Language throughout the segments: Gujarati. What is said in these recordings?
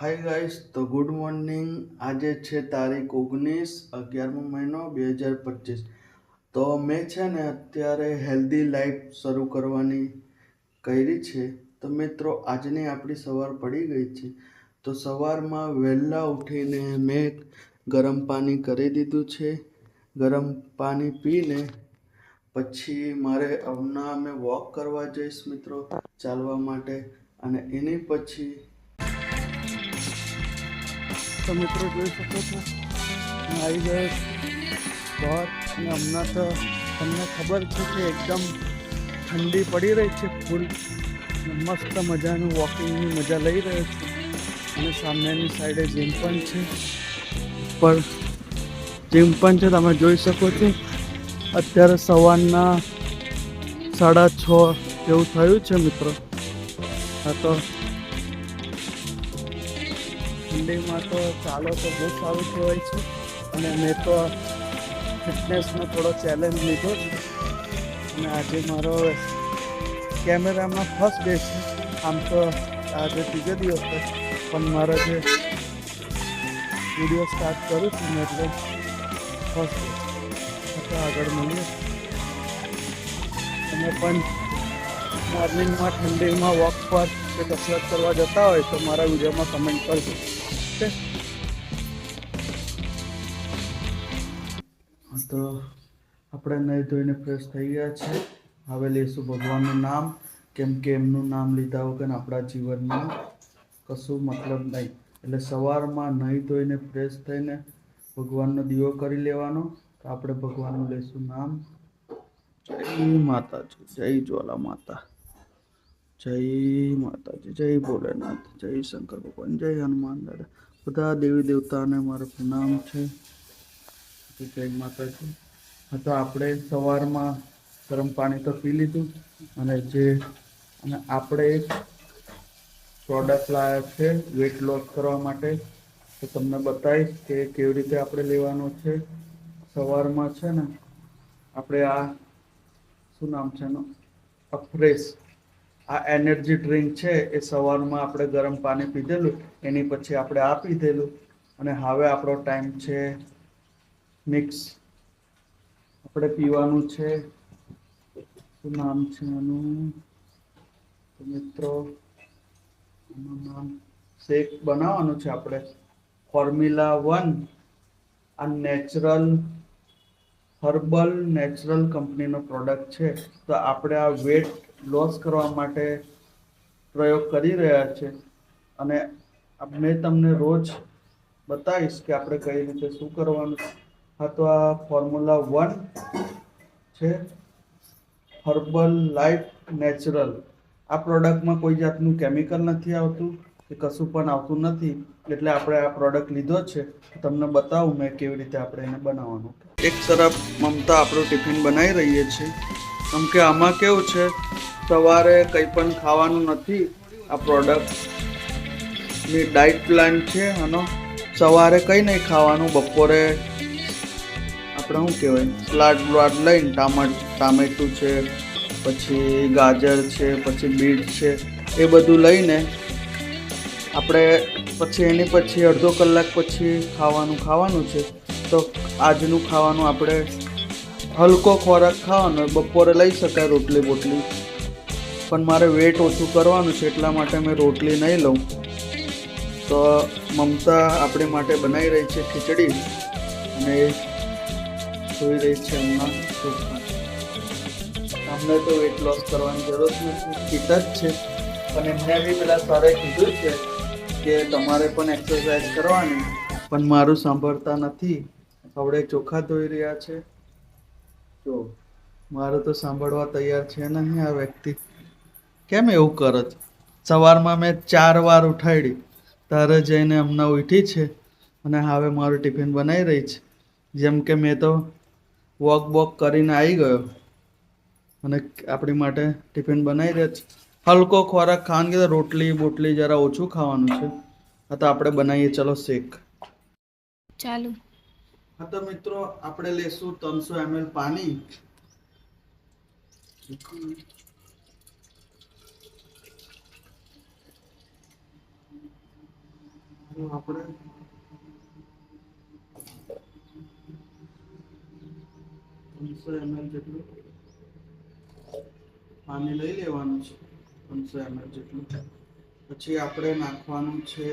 હાય ગાઈસ તો ગુડ મોર્નિંગ આજે છે તારીખ ઓગણીસ અગિયારમો મહિનો બે હજાર પચીસ. તો મેં છે ને અત્યારે હેલ્ધી લાઈફ શરૂ કરવાની કરી છે. તો મિત્રો, આજની આપણી સવાર પડી ગઈ છે. તો સવારમાં વહેલા ઉઠીને મેં ગરમ પાણી કરી દીધું છે. ગરમ પાણી પીને પછી મારે હમણાં અમે વોક કરવા જઈશ મિત્રો ચાલવા માટે. અને એની પછી તો મિત્રો જોઈ શકો છો. આવી ગયો બહોત અને હમણાં તો તમને ખબર છે કે એકદમ ઠંડી પડી રહી છે ફૂલ મસ્ત મજાનું વોકિંગની મજા લઈ રહ્યો છું. અને સામેની સાઈડે જીમ પણ છે. પર જીમ પણ છે, તમે જોઈ શકો છો. અત્યારે સવારના સાડા છ જેવું થયું છે મિત્રો. હા તો ઠંડીમાં તો ચાલો તો બહુ સારું કહેવાય છે. અને મેં તો ફિટનેસનો થોડો ચેલેન્જ લીધો અને આજે મારો કેમેરામાં ફર્સ્ટ ડે છે. આમ તો આજે ત્રીજો દિવસ પણ મારો જે વીડિયો સ્ટાર્ટ કરું છું ને એટલે ફર્સ્ટ ડે તો આગળ મળીએ. તમે પણ મોર્નિંગમાં ઠંડીમાં વોક પર કે કસરત કરવા જતા હોય તો મારા વિડીયોમાં કમેન્ટ કરજો. હા, તો આપણે નહીં ધોઈને ફ્રેશ થઈ ગયા છે. હવે લઈશું ભગવાનનું નામ. કેમ કે એમનું નામ લીધા વગર આપણા જીવનમાં કશું મતલબ નહીં એટલે સવારમાં નહીં ધોઈને ફ્રેશ થઈને ભગવાનનો દીવો કરી લેવાનો. તો આપણે ભગવાનનું લઈશું નામ. જય માતા જય જ્વાલા માતા. જય માતાજી, જય ભોલેનાથ, જય શંકર ભગવાન, જય હનુમાન દાદા. બધા દેવી દેવતાને મારું પ્રણામ છે. જય માતાજી. હા, તો આપણે સવારમાં ગરમ પાણી તો પી લીધું અને જે અને આપણે એક પ્રોડક્ટ લાવ્યા છે વેટ લોસ કરવા માટે. તો તમને બતાવીશ કે કેવી રીતે આપણે લેવાનો છે. સવારમાં છે ને, આપણે આ શું નામ છે એનું? અફ્રેશ આ એનર્જી ડ્રિંક છે, એ સવારમાં આપણે ગરમ પાણી પીધેલું, એની પછી આપણે આ પીધેલું, અને હવે આપણો ટાઈમ છે મિક્સ આપણે પીવાનું છે, શું નામ છે એનું? મિત્રો નામ શેક બનાવવાનું છે આપણે. ફોર્મ્યુલા વન આ નેચરલ હર્બલ નેચરલ કંપનીનો પ્રોડક્ટ છે. તો આપણે આ વેટ લોસ કરવા માટે પ્રયોગ કરી રહ્યા છે. અને મેં તમને રોજ બતાવીશ કે આપણે કઈ રીતે શું કરવાનું. હા, તો આ ફોર્મ્યુલા વન છે. હર્બલ લાઈફ નેચરલ આ પ્રોડક્ટમાં કોઈ જાતનું કેમિકલ નથી આવતું, કે કશું પણ આવતું નથી, એટલે આપણે આ પ્રોડક્ટ લીધો છે. તમને બતાવું મેં કેવી રીતે આપણે એને બનાવવાનું. એક તરફ મમતા આપણું ટિફિન બનાવી રહીએ છીએ. કેમ કે આમાં કેવું છે, સવારે કંઈ પણ ખાવાનું નથી, આ પ્રોડક્ટની ડાયટ પ્લાન છે આનો. સવારે કંઈ નહીં ખાવાનું, બપોરે આપણે શું કહેવાય સલાડ બ્લાડ લઈને ટામેટ ટામેટું છે, પછી ગાજર છે, પછી બીટ છે, એ બધું લઈને આપણે પછી એની પછી અડધો કલાક પછી ખાવાનું ખાવાનું છે. તો આજનું ખાવાનું આપણે હલકો ખોરાક ખાવાનો બપોરે લઈ શકાય રોટલી બોટલી. પણ મારે વેટ ઓછું કરવાનું છે, એટલા માટે મેં રોટલી નહીં લઉં. તો મમતા આપણી માટે બનાવી રહી છે ખીચડી. અને જોઈ રહી છે એમના અમને તો વેટ લોસ કરવાની જરૂર નથી. કીધા જ છે. પણ એમને બી પેલા સરે કીધું છે કે તમારે પણ એક્સરસાઇઝ કરવાની. પણ મારું સાંભળતા નથી. આપણે ચોખા ધોઈ રહ્યા છે. જો મારું તો સાંભળવા તૈયાર છે નહીં આ વ્યક્તિ. કેમ એવું કરો છો? સવારમાં મેં ચાર વાર ઉઠાડી તારે જઈને હમણાં ઉઠી છે અને હવે મારું ટિફિન બનાવી રહી છે. જેમ કે મેં તો વોક બોક કરીને આવી ગયો અને આપણી માટે ટિફિન બનાવી રહ્યા છે. હલકો ખોરાક ખાવાનું કીધું, રોટલી બોટલી જરા ઓછું ખાવાનું છે. હા તો આપણે બનાવીએ, ચલો શેક. ચાલુ. હા, તો મિત્રો, આપણે લેશું ત્રણસો એમએલ પાણી. ત્રણસો એમએલ જેટલું પાણી લઈ લેવાનું છે, ત્રણસો એમએલ જેટલું. પછી આપણે નાખવાનું છે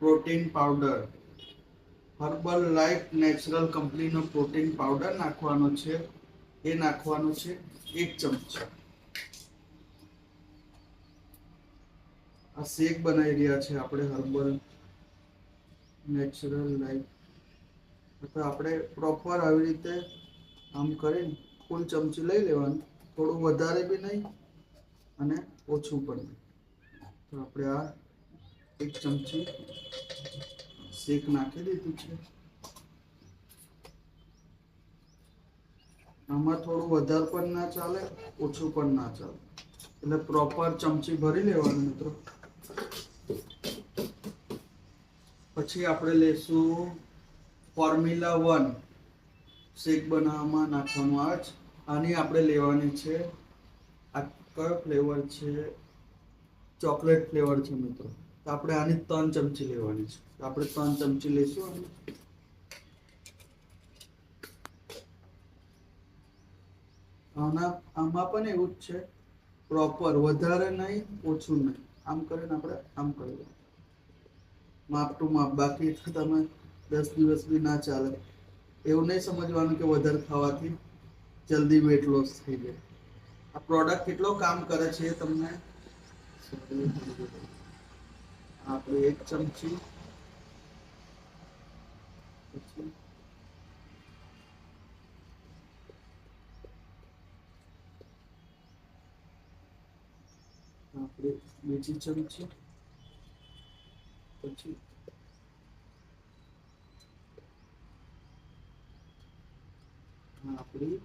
protein powder. Herbalife natural કંપનીનો પ્રોટીન પાવડર નાખવાનો છે. એ નાખવાનો છે એક ચમચી. આ શેક બનાવી રહ્યા છે આપણે હર્બલ નેચરલ લાઈફ. તો આપણે પ્રોપર આવી રીતે આમ કરીને ફૂલ ચમચી લઈ લેવાનું. થોડું વધારે બી નહીં અને ઓછું પણ નહીં. તો આપણે આ એક ચમચી શેક નાખી દીધું છે? આમાં થોડું વધારે પણ ના ચાલે, ઓછું પણ ના ચાલે. એટલે પ્રોપર ચમચી ભરી લેવાનું મિત્રો. પછી આપણે લેશું ફોર્મ્યુલા વન શેક બનાવવામાં નાખવાનું આ જ આની આપણે લેવાની છે આ કયો ફ્લેવર છે? ચોકલેટ ફ્લેવર છે મિત્રો. તો આપણે આની ત્રણ ચમચી લેવાની છે. આપણે ત્રણ ચમચી લઈશું. આની. આમાં પણ એવું જ છે. પ્રોપર વધારે નહીં, ઓછું નહીં. આમ કરીને આપણે આમ કરી દઈએ માપ ટુ માપ બાકી તમે દસ દિવસ બી ના ચાલે. એવું નહીં સમજવાનું કે વધારે ખાવાથી જલ્દી વેટ લોસ થઈ જાય. આ પ્રોડક્ટ કેટલો કામ કરે છે તમને આપણે એક ચમચી પછી આપણે બીજી ચમચી પછી આપણી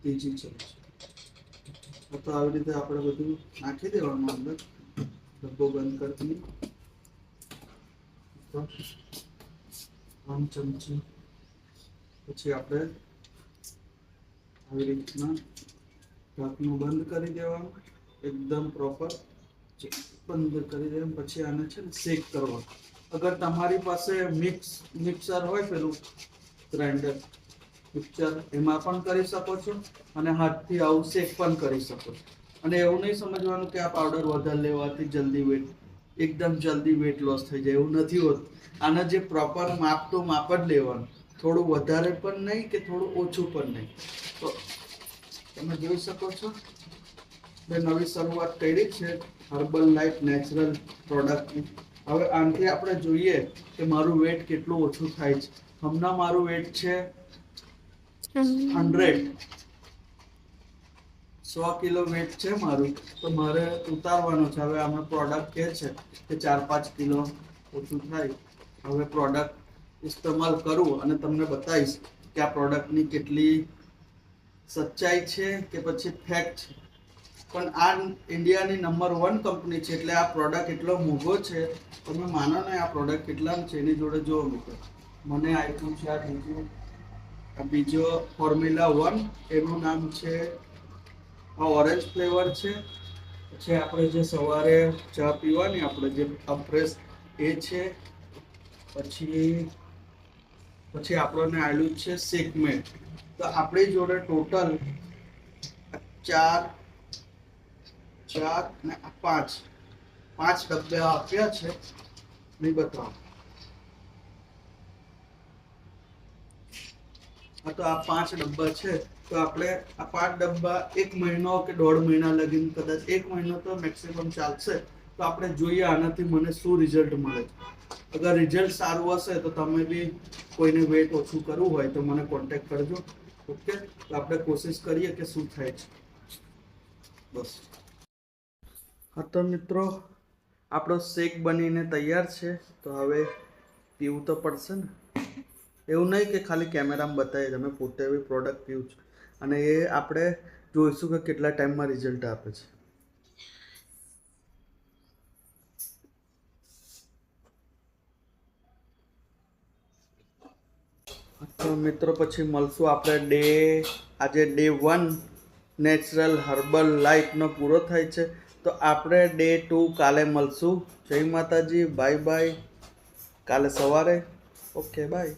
ત્રીજી ચમચી. તો આવી રીતે આપણે બધું નાખી દેવાનું અંદર. ડબ્બો બંધ કરી ત્રણ ચમચી પછી આપણે આવી રીતના ઢાંકણું બંધ કરી દેવાનું, એકદમ પ્રોપર બંધ કરી દેવાનું, પછી આને છે ને શેક કરવાનું. અગર તમારી પાસે મિક્સ મિક્સર હોય પેલું ગ્રાઇન્ડર મિક્સર એમાં પણ કરી શકો છો અને હાથથી આવું શેક પણ કરી શકો છો. અને એવું નહીં સમજવાનું કે આ પાવડર વધારે લેવાથી જલ્દી વેટ એકદમ જલ્દી વેટ લોસ થઈ જાય એવું નથી હોતું. આના જે પ્રોપર માપ તો માપ જ લેવાનું. થોડું વધારે પણ નહીં કે થોડું ઓછું પણ નહીં. તો તમે જોઈ શકો છો. મેં નવી શરૂઆત કરી છે હર્બલ લાઈફ નેચરલ પ્રોડક્ટની હવે આનાથી આપણે જોઈએ કે મારું વેટ કેટલું ઓછું થાય છે. હમણાં મારું વેટ છે હંડ્રેડ સો કિલો વેટ છે મારું. તો મારે ઉતારવાનું છે. હવે આમાં પ્રોડક્ટ કહે છે કે ચાર પાંચ કિલો ઓછું થાય. હવે પ્રોડક્ટ ઇસ્તેમાલ કરું અને તમને બતાવીશ કે આ પ્રોડક્ટની કેટલી સચ્ચાઈ છે કે પછી ફેક્ટ છે. પણ આ ઇન્ડિયાની નંબર વન કંપની છે એટલે આ પ્રોડક્ટ એટલો મોંઘો છે. તમે માનો ને આ પ્રોડક્ટ કેટલાનું છે, એની જોડે જોવો મિત્રો. મને આપ્યું છે, આ બીજું બીજો ફોર્મ્યુલા વન એનું નામ છે આ ઓરેન્જ ફ્લેવર છે. પછી આપણે જે સવારે ચા પીવાની, આપણે જે ફ્રેશ એ છે. પછી પછી આપણને આવેલું છે સેગમેન્ટ. તો આપણી જોડે ટોટલ ચાર ચાર ને પાંચ પાંચ ડબ્બા આપ્યા છે. નહીં બતાવો. હા, તો આ પાંચ ડબ્બા છે. તો આપણે આ પાંચ ડબ્બા એક મહિનો કે દોઢ મહિના લગીને કદાચ એક મહિનો તો મેક્સિમમ ચાલશે. તો આપણે જોઈએ આનાથી મને શું રિઝલ્ટ મળે અગર રિઝલ્ટ સારું હશે તો તમે બી કોઈને વેટ ઓછું કરવું હોય તો મને કોન્ટેક્ટ કરજો. ઓકે તો આપણે કોશિશ કરીએ કે શું થાય છે. બસ. હા, તો મિત્રો, આપણો શેક બનીને તૈયાર છે. તો હવે પીવું તો પડશે ને? એવું નહીં કે ખાલી કેમેરામાં બતાવીએ તમે પોતે બી પ્રોડક્ટ છે. અને એ આપણે જોઈશું કે કેટલા ટાઈમમાં રિઝલ્ટ આપે છે. તો મિત્રો પછી મળશું આપણે ડે આજે ડે વન નેચરલ હર્બલ લાઈફનો પૂરો થાય છે. તો આપણે ડે ટુ કાલે મળશું. જય માતાજી બાય બાય કાલે સવારે. Okay bye